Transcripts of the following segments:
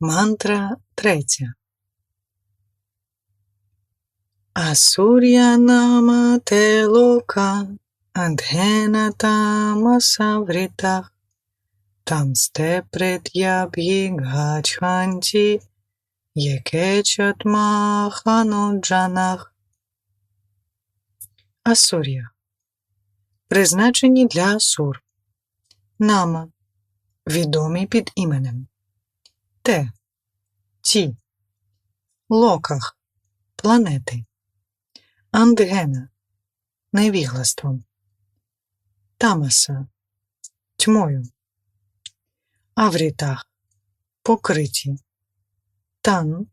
Мантра третя. Асур'я нама те лока, адгена тамаса врітах, там сте прет'яб'ї гачханті, єкечатмаханоджанах. Асур'я. Призначені для асур. Нама. Відомі під іменем. Те. Ті. Локах. Планети. Андгена. Невіглаством. Тамаса. Тьмою. Аврітах. Покриті. Тан.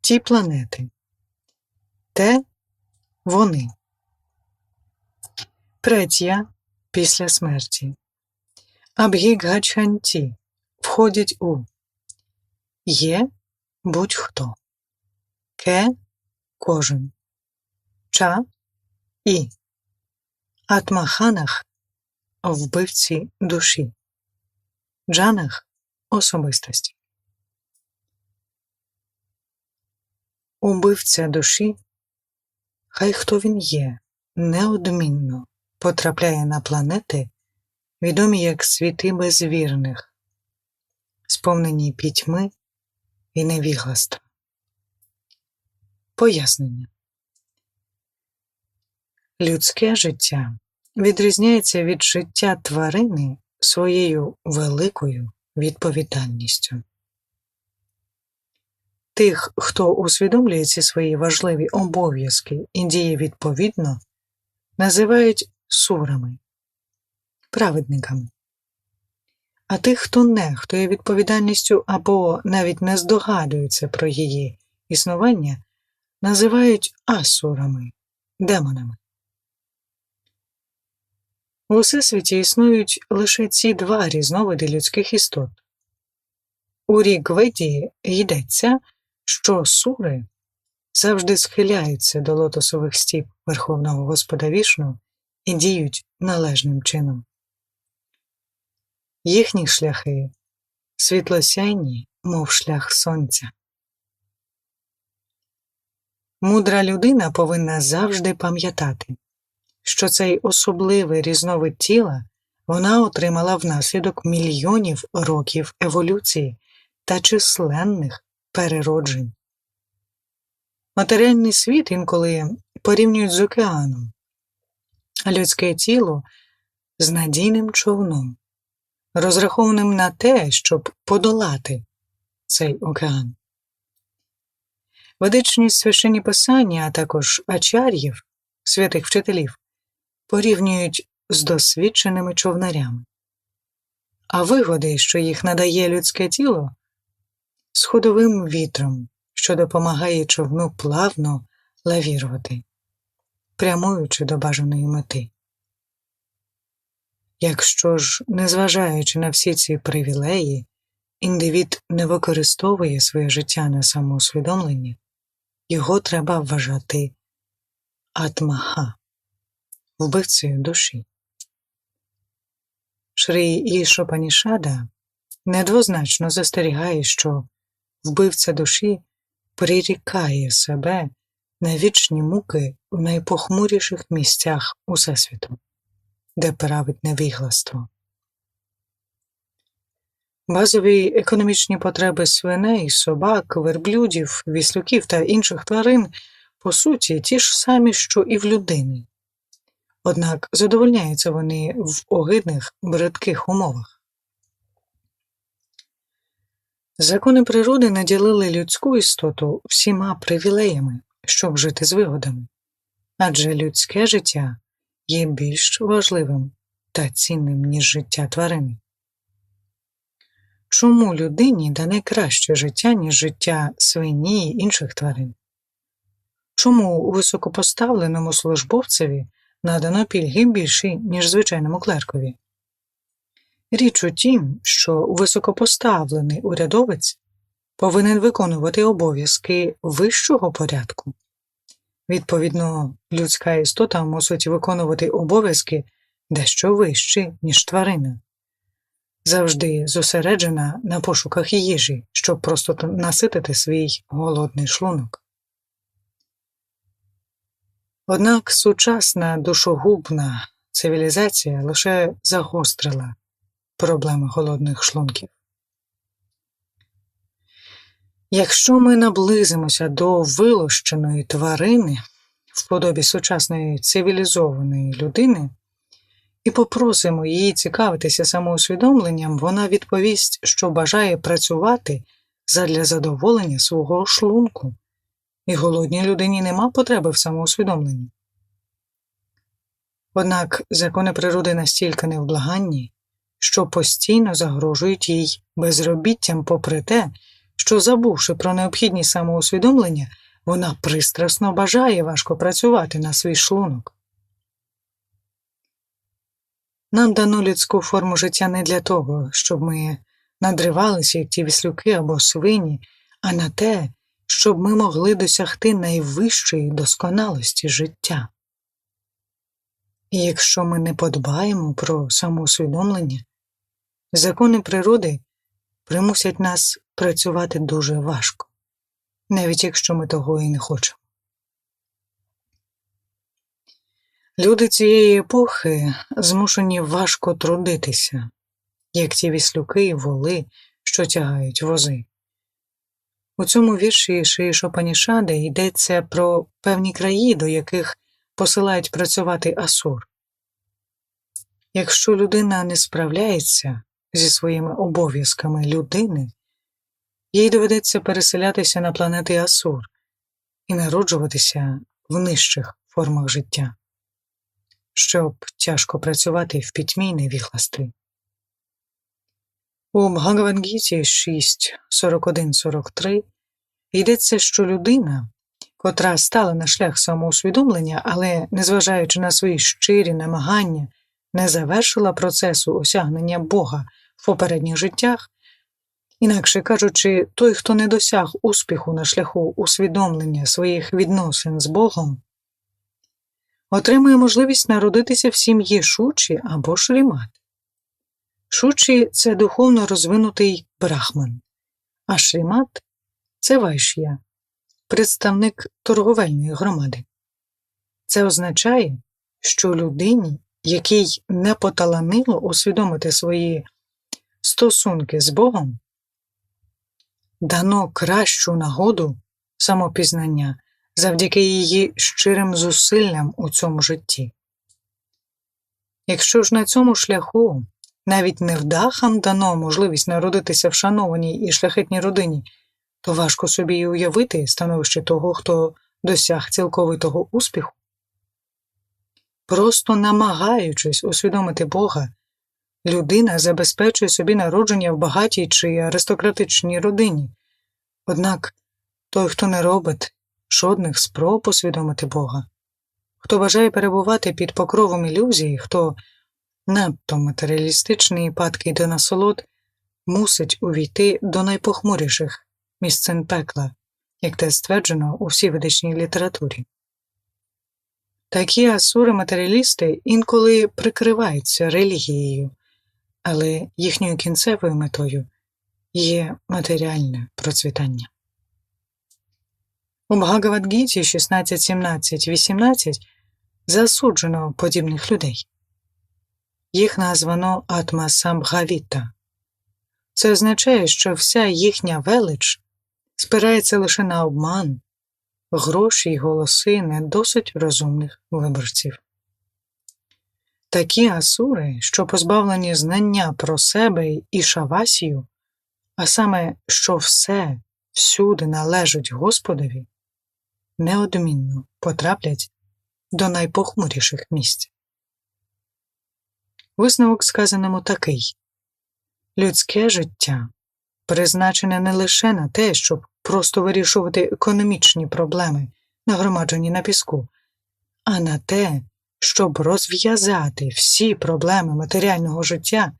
Ті планети. Те. Вони. Третя. Після смерті. Абгігачанті. Входять у Є будь-хто. Ке кожен. Ча і. Атмаханах вбивці душі. Джанах особистості. Убивця душі, хай хто він є, неодмінно потрапляє на планети, відомі як світи безвірних, сповнені пітьми і невігластва. Пояснення. Людське життя відрізняється від життя тварини своєю великою відповідальністю. Тих, хто усвідомлює ці свої важливі обов'язки і діє відповідно, називають сурами, праведниками. А тих, хто нехтує відповідальністю або навіть не здогадується про її існування, називають асурами, демонами. У всесвіті існують лише ці два різновиди людських істот. У Рігведі йдеться, що сури завжди схиляються до лотосових стіп Верховного Господа Вішну і діють належним чином. Їхні шляхи світлосяйні, мов шлях сонця. Мудра людина повинна завжди пам'ятати, що цей особливий різновид тіла вона отримала внаслідок мільйонів років еволюції та численних перероджень. Матеріальний світ інколи порівнюють з океаном, а людське тіло з надійним човном, розрахованим на те, щоб подолати цей океан. Ведичні священні писання, а також ачар'їв, святих вчителів, порівнюють з досвідченими човнарями, а вигоди, що їх надає людське тіло, з ходовим вітром, що допомагає човну плавно лавірувати, прямуючи до бажаної мети. Якщо ж, незважаючи на всі ці привілеї, індивід не використовує своє життя на самоусвідомлення, його треба вважати атмаха, вбивцею душі. Шрі Ішопанішада недвозначно застерігає, що вбивця душі прирікає себе на вічні муки в найпохмуріших місцях Усесвіту, де править невігластво. Базові економічні потреби свиней, собак, верблюдів, віслюків та інших тварин по суті ті ж самі, що і в людини. Однак задовольняються вони в огидних, бридких умовах. Закони природи наділили людську істоту всіма привілеями, щоб жити з вигодами, адже людське життя є більш важливим та цінним, ніж життя тварини. Чому людині дане краще життя, ніж життя свині й інших тварин? Чому високопоставленому службовцеві надано пільги більші, ніж звичайному клеркові? Річ у тім, що високопоставлений урядовець повинен виконувати обов'язки вищого порядку. Відповідно, людська істота мусить виконувати обов'язки дещо вищі, ніж тварина. завжди зосереджена на пошуках їжі, щоб просто наситити свій голодний шлунок. Однак сучасна душогубна цивілізація лише загострила проблеми голодних шлунків. Якщо ми наблизимося до вилощеної тварини в подобі сучасної цивілізованої людини і попросимо її цікавитися самоусвідомленням, вона відповість, що бажає працювати задля задоволення свого шлунку, і голодній людині нема потреби в самоусвідомленні. Однак закони природи настільки невблаганні, що постійно загрожують їй безробіттям, попри те, що, забувши про необхідність самоусвідомлення, вона пристрасно бажає важко працювати на свій шлунок. Нам дано людську форму життя не для того, щоб ми надривалися, як ті віслюки або свині, а на те, щоб ми могли досягти найвищої досконалості життя. І якщо ми не подбаємо про самоусвідомлення, закони природи примусять нас працювати дуже важко, навіть якщо ми того і не хочемо. Люди цієї епохи змушені важко трудитися, як ті віслюки і воли, що тягають вози. У цьому вірші Шопанішади йдеться про певні краї, до яких посилають працювати Асур. Якщо людина не справляється зі своїми обов'язками людини, їй доведеться переселятися на планети Асур і народжуватися в нижчих формах життя, щоб тяжко працювати в пітьмі й невігластві. У Бхагавангіті 6.41.43 йдеться, що людина, котра стала на шлях самоусвідомлення, але, незважаючи на свої щирі намагання, не завершила процесу осягнення Бога в попередніх життях, інакше кажучи, той, хто не досяг успіху на шляху усвідомлення своїх відносин з Богом, отримує можливість народитися в сім'ї Шучі або Шрімат. Шучі це духовно розвинутий брахман, а Шрімат це вайш'я, представник торговельної громади. Це означає, що людині, якій не поталанило усвідомити свої стосунки з Богом, дано кращу нагоду самопізнання завдяки її щирим зусиллям у цьому житті. Якщо ж на цьому шляху навіть невдахам дано можливість народитися в шанованій і шляхетній родині, то важко собі і уявити становище того, хто досяг цілковитого успіху. Просто намагаючись усвідомити Бога, людина забезпечує собі народження в багатій чи аристократичній родині. Однак той, хто не робить жодних спроб усвідомити Бога, хто бажає перебувати під покровом ілюзії, хто надто матеріалістичний і падкий до насолод, мусить увійти до найпохмуріших місцин пекла, як те стверджено у всій ведичній літературі. Такі асури-матеріалісти інколи прикриваються релігією, але їхньою кінцевою метою є матеріальне процвітання. У Бхагавадгіті 16, 17, 18 засуджено подібних людей. Їх названо Атма Самбгавіта. Це означає, що вся їхня велич спирається лише на обман, гроші й голоси не досить розумних виборців. Такі асури, що позбавлені знання про себе і шавасію, а саме, що все всюди належить Господові, неодмінно потраплять до найпохмуріших місць. Висновок сказаному такий людське життя призначене не лише на те, щоб просто вирішувати економічні проблеми, нагромаджені на піску, а на те, щоб розв'язати всі проблеми матеріального життя,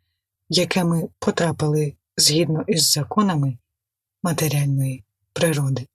яке ми потрапили згідно із законами матеріальної природи.